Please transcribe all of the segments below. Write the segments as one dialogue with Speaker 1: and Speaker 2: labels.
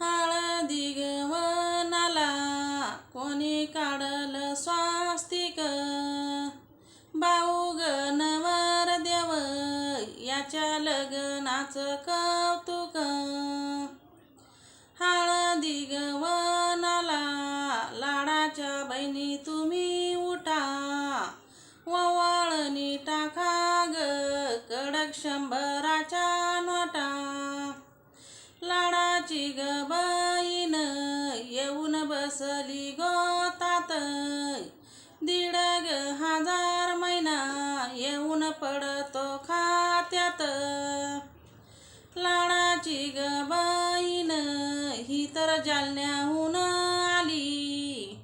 Speaker 1: हळदी गवनाला कोणी काढलं स्वास्तिक? भाऊ गणवर देव याच्या लग्नाचं कौतुक. हळदी गवनाला लाडाच्या बहिणी तुम्ही उठा. ववाळणी टाका ग कडक शंभराच्या गोतात दीड हजार महिना येऊन पडतो खात्यात. लाडाची ग बहीण ही तर जालन्याहून आली.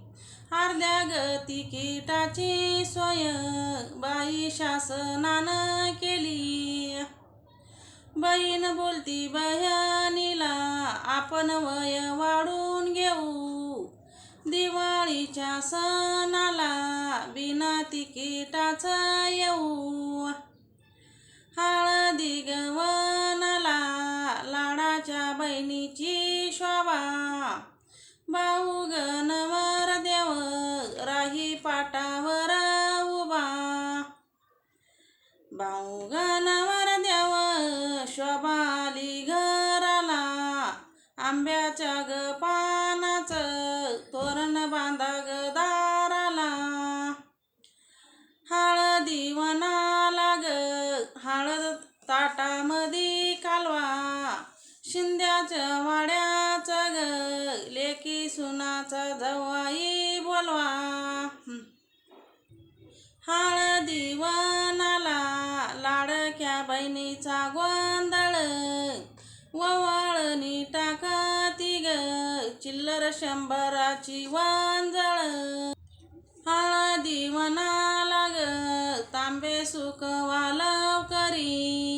Speaker 1: अर्ध्या ग तिकिटाची सोय बाई शासनानं केली. बहीण बोलती बहिणीला आपण वय वाढून घेऊ. दिवा दिवाळीच्या सणाला बिना तिकिटाचं येऊ. हळदी गवनाला लाडाच्या बहिणीची शोभा. भाऊ गणवर देव राही पाटावर उभा. भाऊ गणवर देव शोभाली घराला. आंब्याच्या ग सुनाचा जवाई बोलवा. हळदी वनाला लाडक्या बहिणीचा गोंधळ. ववाळणी टाकती ग चिल्लर शंभराची वांजळ. हळदी वनाला ग तांबे सुकवा लवकरी.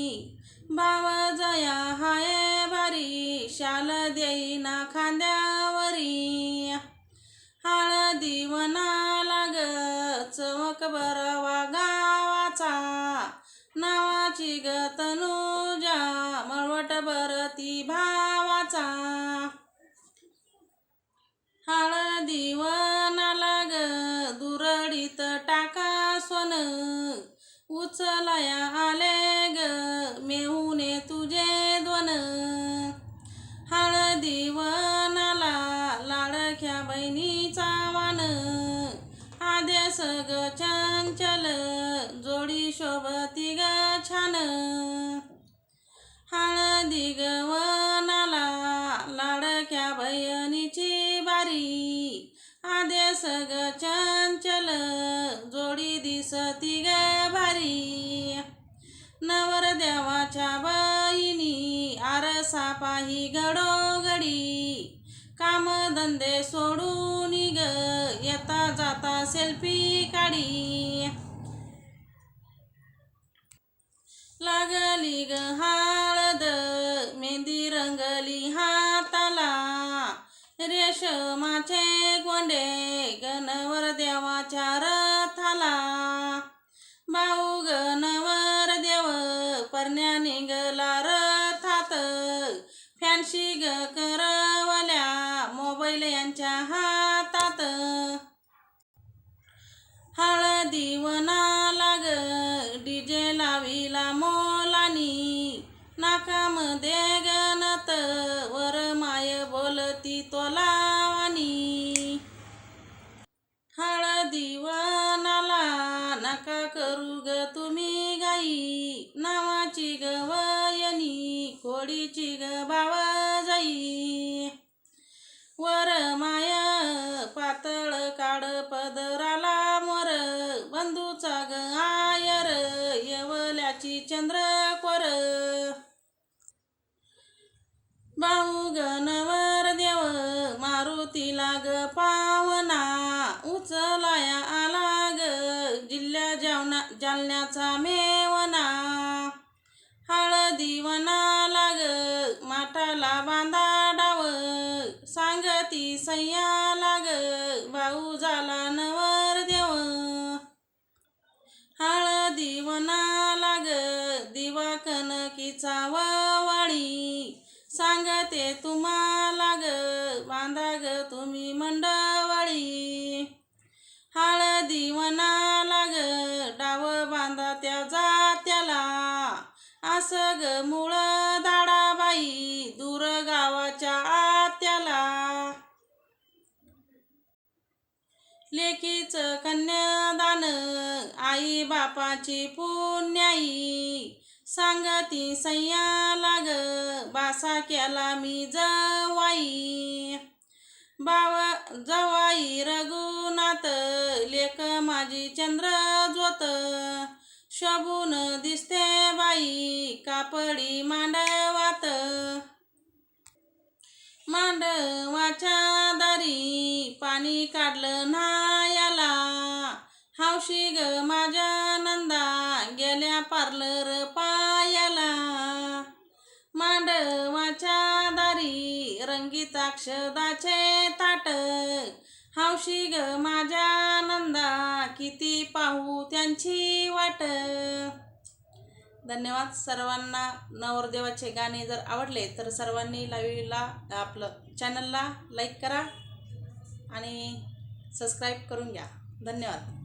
Speaker 1: नावाची गतनुजा तनुजा मळवट भरती भावाचा. हळदी वनाला ग दुरडीत टाका सोन. उचलया आले ग मेहुने तुझे द्वन हळदी वनाला लाडक्या बहिणीचा वान. साध्या सग चंचल जोडी शोभती ग छान. हळदी ग वनाला लाडक्या बहिणीची बारी. आद्या सग चंचल जोडी दिसती ग भारी. नवर देवाच्या बहिणी आरसा पाही घडोघडी. काम धंदे सोडून आता सेल्फी काढी. लागली ग हळद मेहंदी रंगली हाताला. रेशमाचे गोंडे गणवर देवाच्या रथाला. भाऊ गणवर देव परण्या निघला रथात. फॅन्सी ग करवल्या मोबाईल यांच्या हा हळदी वनाला ग डीजे लाविला मोलानी. नाकामध्ये गणत वर माय बोलती तो लावानी हळदी वनाला नका करू ग तुम्ही गाई. नावाची गवयनी खोडीची कोडीची ग बा चंद्र कोर भाऊ गणवर देव मारुती लाग पावना उचलाया आला ग जिल्ह्या जावना जालन्याचा मेवना. हळदी वनाला ग माठाला बांधा डाव. सांगती सय्याला सांगते तुम्हाला ग बांधा ग तुम्ही मंडवळी. हळदी वनाला ग डाव बांधा त्या जात्याला. असं ग मुळ दाडाबाई दूर गावाच्या आत्याला. लेकीचं कन्यादान आई बापाची पुण्याई. सांगती सय्याला लाग बासा केला मी जवाई. बाव जवाई रघुनाथ लेक माझी चंद्र ज्योत. शोभून दिसते बाई कापडी मांडवात. मांडवाच्या दारी पाणी काढलं नायाला हौशी ग माझ्या नंदा गेल्या पार्लर रंगीताक्षदाचे ताट. हौशी ग माझ्या नंदा किती पाहू त्यांची वाट. धन्यवाद सर्वांना. नवरदेवाचे गाणे जर आवडले तर सर्वांनी लाईव्हला आपलं चॅनलला लाईक करा आणि सबस्क्राईब करून घ्या. धन्यवाद.